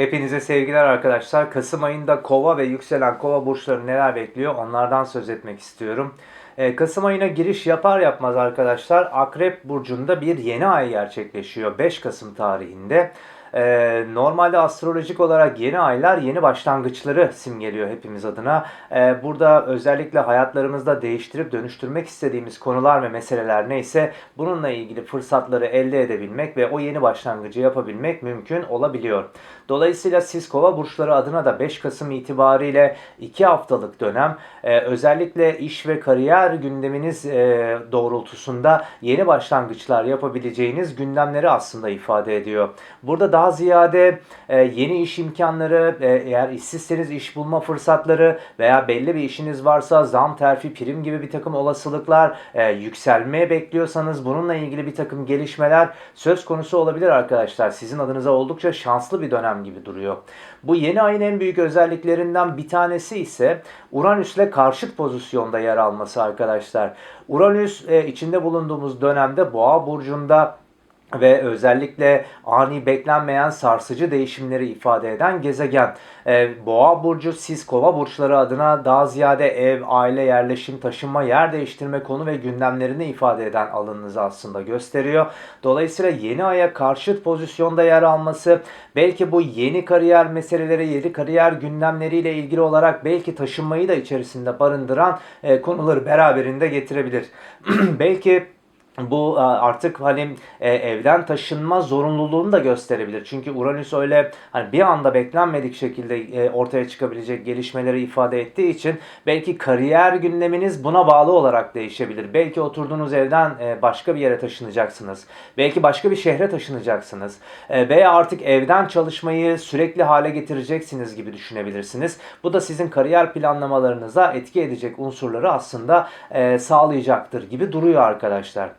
Hepinize sevgiler arkadaşlar. Kasım ayında kova ve yükselen kova burçları neler bekliyor onlardan söz etmek istiyorum. Ee, Kasım ayına giriş yapar yapmaz arkadaşlar Akrep Burcu'nda bir yeni ay gerçekleşiyor 5 Kasım tarihinde. Ee, normalde astrolojik olarak yeni aylar yeni başlangıçları simgeliyor hepimiz adına. Ee, burada özellikle hayatlarımızda değiştirip dönüştürmek istediğimiz konular ve meseleler neyse bununla ilgili fırsatları elde edebilmek ve o yeni başlangıcı yapabilmek mümkün olabiliyor. Dolayısıyla siz kova burçları adına da 5 Kasım itibariyle 2 haftalık dönem e, özellikle iş ve kariyer gündeminiz e, doğrultusunda yeni başlangıçlar yapabileceğiniz gündemleri aslında ifade ediyor. Burada daha ziyade e, yeni iş imkanları, e, eğer işsizseniz iş bulma fırsatları veya belli bir işiniz varsa zam, terfi, prim gibi bir takım olasılıklar, e, yükselmeye bekliyorsanız bununla ilgili bir takım gelişmeler söz konusu olabilir arkadaşlar. Sizin adınıza oldukça şanslı bir dönem gibi duruyor. Bu yeni ayın en büyük özelliklerinden bir tanesi ise Uranüs'le karşıt pozisyonda yer alması arkadaşlar. Uranüs içinde bulunduğumuz dönemde Boğa burcunda ve özellikle ani beklenmeyen sarsıcı değişimleri ifade eden gezegen. Ee, Boğa burcu siz kova burçları adına daha ziyade ev, aile, yerleşim, taşınma, yer değiştirme konu ve gündemlerini ifade eden alanınızı aslında gösteriyor. Dolayısıyla yeni aya karşıt pozisyonda yer alması belki bu yeni kariyer meseleleri, yeni kariyer gündemleriyle ilgili olarak belki taşınmayı da içerisinde barındıran e, konuları beraberinde getirebilir. belki bu e, artık hani e, evden taşınma zorunluluğunu da gösterebilir. Çünkü Uranüs öyle hani bir anda beklenmedik şekilde e, ortaya çıkabilecek gelişmeleri ifade ettiği için belki kariyer gündeminiz buna bağlı olarak değişebilir. Belki oturduğunuz evden başka bir yere taşınacaksınız. Belki başka bir şehre taşınacaksınız. Veya artık evden çalışmayı sürekli hale getireceksiniz gibi düşünebilirsiniz. Bu da sizin kariyer planlamalarınıza etki edecek unsurları aslında sağlayacaktır gibi duruyor arkadaşlar.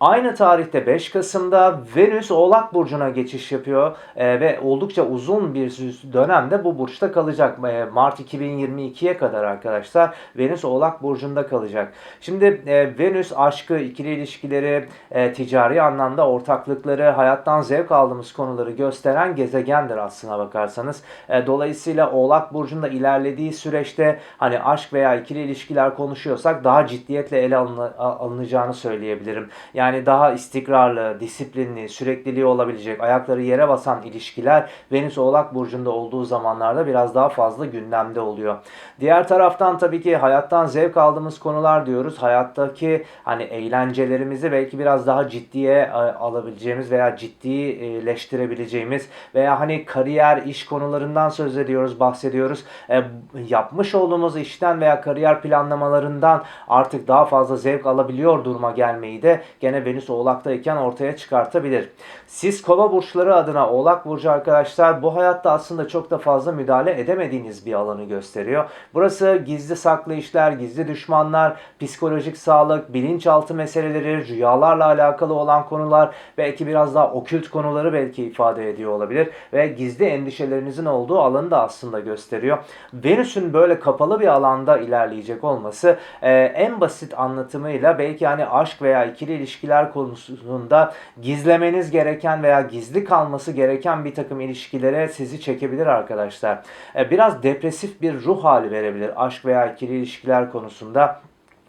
Aynı tarihte 5 Kasım'da Venüs Oğlak Burcu'na geçiş yapıyor e, ve oldukça uzun bir dönemde bu burçta kalacak. E, Mart 2022'ye kadar arkadaşlar Venüs Oğlak Burcu'nda kalacak. Şimdi e, Venüs aşkı, ikili ilişkileri, ticari anlamda ortaklıkları, hayattan zevk aldığımız konuları gösteren gezegendir aslına bakarsanız. Dolayısıyla Oğlak Burcu'nda ilerlediği süreçte hani aşk veya ikili ilişkiler konuşuyorsak daha ciddiyetle ele alınacağını söyleyebilirim. Yani yani daha istikrarlı, disiplinli, sürekliliği olabilecek, ayakları yere basan ilişkiler Venüs Oğlak Burcu'nda olduğu zamanlarda biraz daha fazla gündemde oluyor. Diğer taraftan tabii ki hayattan zevk aldığımız konular diyoruz. Hayattaki hani eğlencelerimizi belki biraz daha ciddiye e, alabileceğimiz veya ciddileştirebileceğimiz veya hani kariyer, iş konularından söz ediyoruz, bahsediyoruz. E, yapmış olduğumuz işten veya kariyer planlamalarından artık daha fazla zevk alabiliyor duruma gelmeyi de gene Venüs Oğlak'tayken ortaya çıkartabilir. Siz kova burçları adına Oğlak Burcu arkadaşlar bu hayatta aslında çok da fazla müdahale edemediğiniz bir alanı gösteriyor. Burası gizli saklı işler, gizli düşmanlar, psikolojik sağlık, bilinçaltı meseleleri, rüyalarla alakalı olan konular, belki biraz daha okült konuları belki ifade ediyor olabilir ve gizli endişelerinizin olduğu alanı da aslında gösteriyor. Venüs'ün böyle kapalı bir alanda ilerleyecek olması e, en basit anlatımıyla belki hani aşk veya ikili ilişkiler ilişkiler konusunda gizlemeniz gereken veya gizli kalması gereken bir takım ilişkilere sizi çekebilir arkadaşlar. E, biraz depresif bir ruh hali verebilir aşk veya ikili ilişkiler konusunda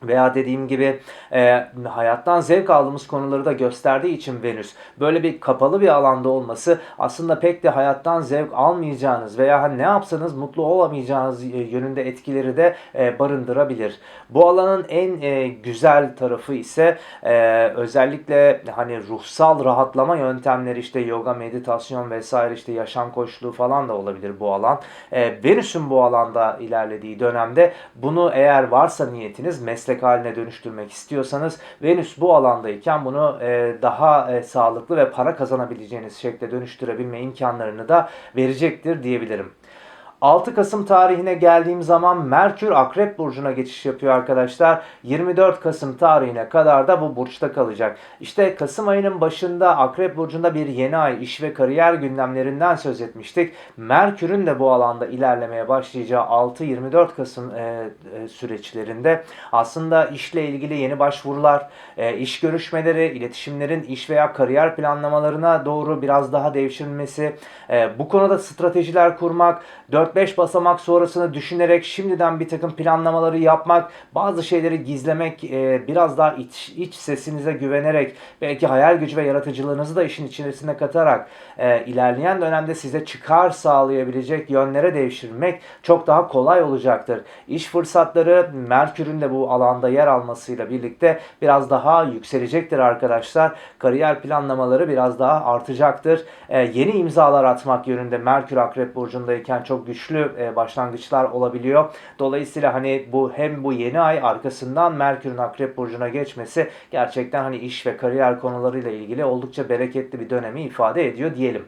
veya dediğim gibi e, hayattan zevk aldığımız konuları da gösterdiği için Venüs böyle bir kapalı bir alanda olması aslında pek de hayattan zevk almayacağınız veya ne yapsanız mutlu olamayacağınız e, yönünde etkileri de e, barındırabilir. Bu alanın en e, güzel tarafı ise e, özellikle hani ruhsal rahatlama yöntemleri işte yoga, meditasyon vesaire işte yaşam koçluğu falan da olabilir bu alan. E, Venüs'ün bu alanda ilerlediği dönemde bunu eğer varsa niyetiniz meslek meslek haline dönüştürmek istiyorsanız Venüs bu alandayken bunu e, daha e, sağlıklı ve para kazanabileceğiniz şekilde dönüştürebilme imkanlarını da verecektir diyebilirim. 6 Kasım tarihine geldiğim zaman Merkür Akrep Burcu'na geçiş yapıyor arkadaşlar. 24 Kasım tarihine kadar da bu burçta kalacak. İşte Kasım ayının başında Akrep Burcu'nda bir yeni ay iş ve kariyer gündemlerinden söz etmiştik. Merkür'ün de bu alanda ilerlemeye başlayacağı 6-24 Kasım e, e, süreçlerinde aslında işle ilgili yeni başvurular, e, iş görüşmeleri, iletişimlerin iş veya kariyer planlamalarına doğru biraz daha devşirilmesi, e, bu konuda stratejiler kurmak, 4-5 basamak sonrasını düşünerek şimdiden bir takım planlamaları yapmak, bazı şeyleri gizlemek, e, biraz daha iç, iç sesinize güvenerek, belki hayal gücü ve yaratıcılığınızı da işin içerisine katarak e, ilerleyen dönemde size çıkar sağlayabilecek yönlere devşirmek çok daha kolay olacaktır. İş fırsatları Merkür'ün de bu alanda yer almasıyla birlikte biraz daha yükselecektir arkadaşlar. Kariyer planlamaları biraz daha artacaktır. E, yeni imzalar atmak yönünde Merkür Akrep Burcu'ndayken çok güçlü e, başlangıçlar olabiliyor. Dolayısıyla hani bu hem bu yeni ay arkasından Merkür'ün Akrep Burcu'na geçmesi gerçekten hani iş ve kariyer konularıyla ilgili oldukça bereketli bir dönemi ifade ediyor diyelim.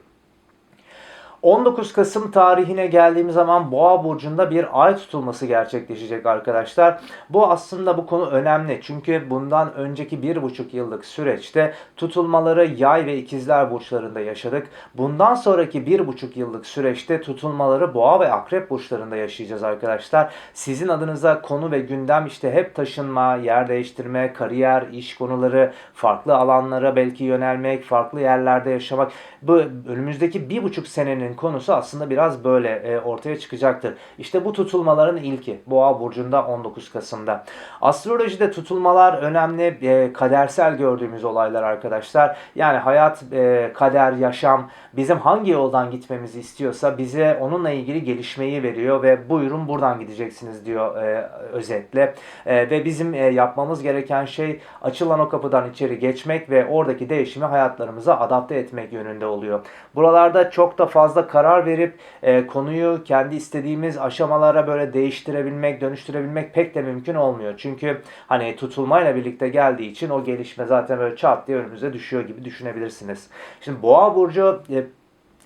19 Kasım tarihine geldiğim zaman Boğa burcunda bir ay tutulması gerçekleşecek arkadaşlar. Bu aslında bu konu önemli. Çünkü bundan önceki bir buçuk yıllık süreçte tutulmaları yay ve ikizler burçlarında yaşadık. Bundan sonraki bir buçuk yıllık süreçte tutulmaları Boğa ve Akrep burçlarında yaşayacağız arkadaşlar. Sizin adınıza konu ve gündem işte hep taşınma, yer değiştirme, kariyer, iş konuları, farklı alanlara belki yönelmek, farklı yerlerde yaşamak. Bu önümüzdeki bir buçuk senenin konusu aslında biraz böyle e, ortaya çıkacaktır. İşte bu tutulmaların ilki Boğa burcunda 19 Kasım'da. Astrolojide tutulmalar önemli e, kadersel gördüğümüz olaylar arkadaşlar. Yani hayat, e, kader, yaşam bizim hangi yoldan gitmemizi istiyorsa bize onunla ilgili gelişmeyi veriyor ve buyurun buradan gideceksiniz diyor e, özetle. E, ve bizim e, yapmamız gereken şey açılan o kapıdan içeri geçmek ve oradaki değişimi hayatlarımıza adapte etmek yönünde oluyor. Buralarda çok da fazla karar verip e, konuyu kendi istediğimiz aşamalara böyle değiştirebilmek, dönüştürebilmek pek de mümkün olmuyor. Çünkü hani tutulmayla birlikte geldiği için o gelişme zaten böyle çat diye önümüze düşüyor gibi düşünebilirsiniz. Şimdi Boğa burcu e,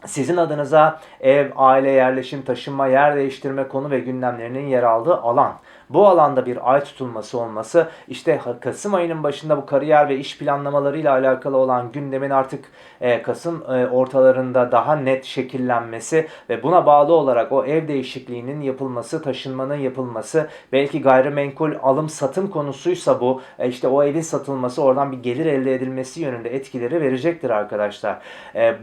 sizin adınıza ev, aile, yerleşim, taşınma, yer değiştirme konu ve gündemlerinin yer aldığı alan. Bu alanda bir ay tutulması olması işte Kasım ayının başında bu kariyer ve iş planlamalarıyla alakalı olan gündemin artık e, Kasım e, ortalarında daha net şekillenmesi ve buna bağlı olarak o ev değişikliğinin yapılması, taşınmanın yapılması, belki gayrimenkul alım satım konusuysa bu e, işte o evin satılması, oradan bir gelir elde edilmesi yönünde etkileri verecektir arkadaşlar.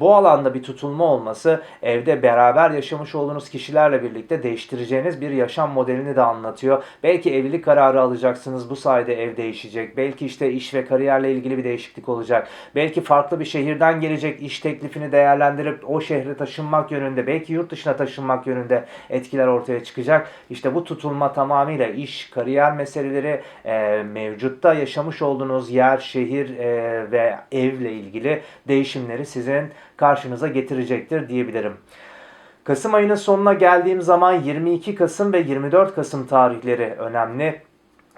Bu alanda bir tutulma olması evde beraber yaşamış olduğunuz kişilerle birlikte değiştireceğiniz bir yaşam modelini de anlatıyor. Belki evlilik kararı alacaksınız. Bu sayede ev değişecek. Belki işte iş ve kariyerle ilgili bir değişiklik olacak. Belki farklı bir şehirden gelecek iş teklifini değerlendirip o şehre taşınmak yönünde, belki yurt dışına taşınmak yönünde etkiler ortaya çıkacak. İşte bu tutulma tamamıyla iş, kariyer meseleleri e, mevcutta yaşamış olduğunuz yer, şehir e, ve evle ilgili değişimleri sizin karşınıza getirecektir diyebilirim. Kasım ayının sonuna geldiğim zaman 22 Kasım ve 24 Kasım tarihleri önemli.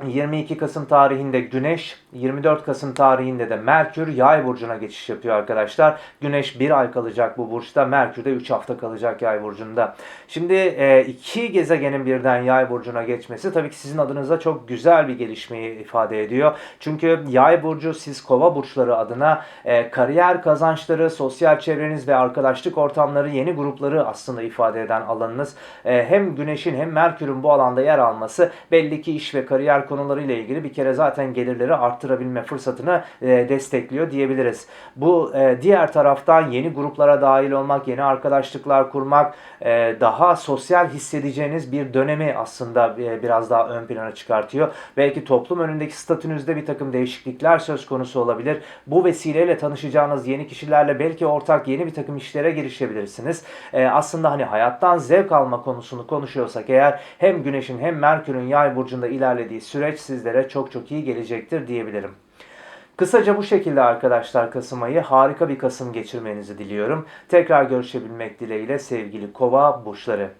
22 Kasım tarihinde Güneş, 24 Kasım tarihinde de Merkür Yay burcuna geçiş yapıyor arkadaşlar. Güneş bir ay kalacak bu burçta, Merkür de 3 hafta kalacak Yay burcunda. Şimdi e, iki gezegenin birden Yay burcuna geçmesi tabii ki sizin adınıza çok güzel bir gelişmeyi ifade ediyor. Çünkü Yay burcu siz Kova burçları adına e, kariyer kazançları, sosyal çevreniz ve arkadaşlık ortamları, yeni grupları aslında ifade eden alanınız. E, hem Güneş'in hem Merkür'ün bu alanda yer alması belli ki iş ve kariyer konularıyla ilgili bir kere zaten gelirleri arttırabilme fırsatını e, destekliyor diyebiliriz. Bu e, diğer taraftan yeni gruplara dahil olmak, yeni arkadaşlıklar kurmak, e, daha sosyal hissedeceğiniz bir dönemi aslında biraz daha ön plana çıkartıyor. Belki toplum önündeki statünüzde bir takım değişiklikler söz konusu olabilir. Bu vesileyle tanışacağınız yeni kişilerle belki ortak yeni bir takım işlere girişebilirsiniz. Aslında hani hayattan zevk alma konusunu konuşuyorsak eğer hem Güneş'in hem Merkür'ün yay burcunda ilerlediği süreç sizlere çok çok iyi gelecektir diyebilirim. Kısaca bu şekilde arkadaşlar Kasım ayı harika bir Kasım geçirmenizi diliyorum. Tekrar görüşebilmek dileğiyle sevgili kova burçları.